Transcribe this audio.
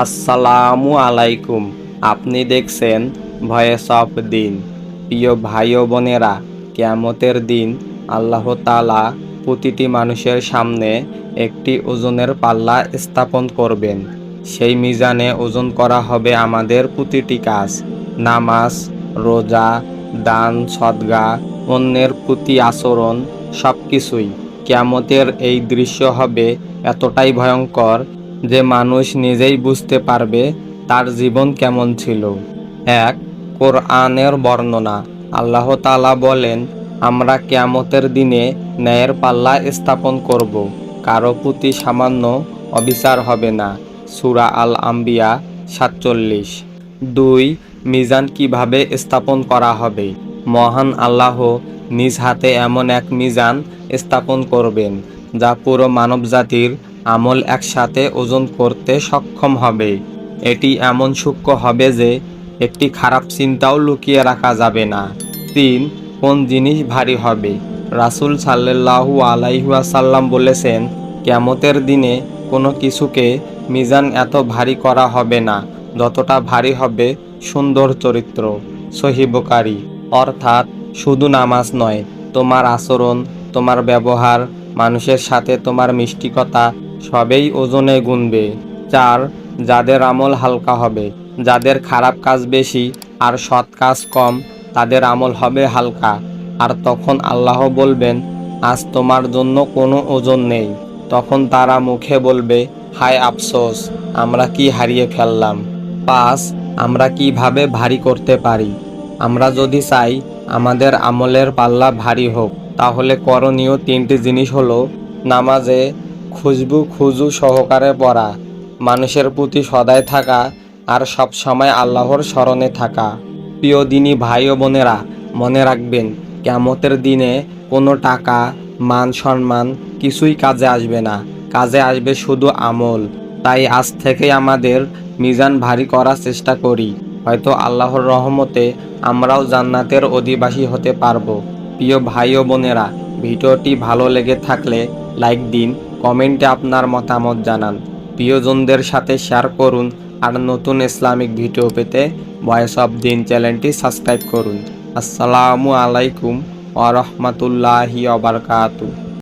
আসসালামু আলাইকুম। আপনি দেখছেন ভয়েস অফ দিন প্রিয় ভাই ও বোনেরা, কেয়ামতের দিন আল্লাহ তালা প্রতিটি মানুষের সামনে একটি ওজনের পাল্লা স্থাপন করবেন। সেই মিজানে ওজন করা হবে আমাদের প্রতিটি কাজ। নামাজ, রোজা, দান, সদগা, অন্যের প্রতি আচরণ সব কিছুই কেয়ামতের এই দৃশ্য হবে এতটাই ভয়ঙ্কর যে মানুষ নিজেই বুঝতে পারবে তার জীবন কেমন ছিল। এক, কোরআনের বর্ণনা। আল্লাহ তাআলা বলেন, আমরা কেয়ামতের দিনে ন্যায়ের পাল্লা স্থাপন করব। কারও প্রতি সামান্য অবিচার হবে না। সুরা আল আম্বিয়া সাতচল্লিশ। দুই, মিজান কীভাবে স্থাপন করা হবে? মহান আল্লাহ নিজ হাতে এমন এক মিজান স্থাপন করবেন, যা পুরো মানবজাতির আমল একসাথে ওজন করতে সক্ষম হবে। এটি এমন সূক্ষ্ম হবে যে, একটি খারাপ চিন্তাও লুকিয়ে রাখা যাবে না। তিন, কোন জিনিস ভারী হবে? রাসূল সাল্লাল্লাহু আলাইহাসাল্লাম বলেছেন কেমতের দিনে কোনো কিছুকে মিজান এত ভারী করা হবে না, যতটা ভারী হবে সুন্দর চরিত্র। সহিবকারী অর্থাৎ শুধু নামাজ নয়, তোমার আচরণ, তোমার ব্যবহার, মানুষের সাথে তোমার মিষ্টিকতা সবেই ওজনে গুনবে। চার, যাদের আমল হালকা হবে, যাদের খারাপ কাজ বেশি আর সৎ কাজ কম, তাদের আমল হবে হালকা। আর তখন আল্লাহ বলবেন, আজ তোমার জন্য কোনো ওজন নেই। তখন তারা মুখে বলবে, হায় আফসোস, আমরা কি হারিয়ে ফেললাম? পাঁচ, আমরা কীভাবে ভারী করতে পারি? আমরা যদি চাই আমাদের আমলের পাল্লা ভারী হোক, তাহলে করণীয় তিনটি জিনিস হলো, নামাজে খুশবু খুজু সহকারে পড়া, মানুষের প্রতি সদায় থাকা আর সব সময় আল্লাহর স্মরণে থাকা। প্রিয় দিনী ভাই ও বোনেরা, মনে রাখবেন কেমতের দিনে কোনো টাকা, মান, সম্মান কিছুই কাজে আসবে না। কাজে আসবে শুধু আমল। তাই আজ থেকে আমাদের মিজান ভারী করার চেষ্টা করি। হয়তো আল্লাহর রহমতে আমরাও জান্নাতের অধিবাসী হতে পারব। প্রিয় ভাই ও বোনেরা, ভিডিওটি ভালো লেগে থাকলে লাইক দিন কমেন্টে আপনার মতামত জানান। প্রিয়জনদের সাথে শেয়ার করুন আর নতুন ইসলামিক ভিডিও পেতে ভয়েস অফ দিন চ্যানেলটি সাবস্ক্রাইব করুন। আসসালামু আলাইকুম ওরহমতুল্লাহি বারাকাতুহু।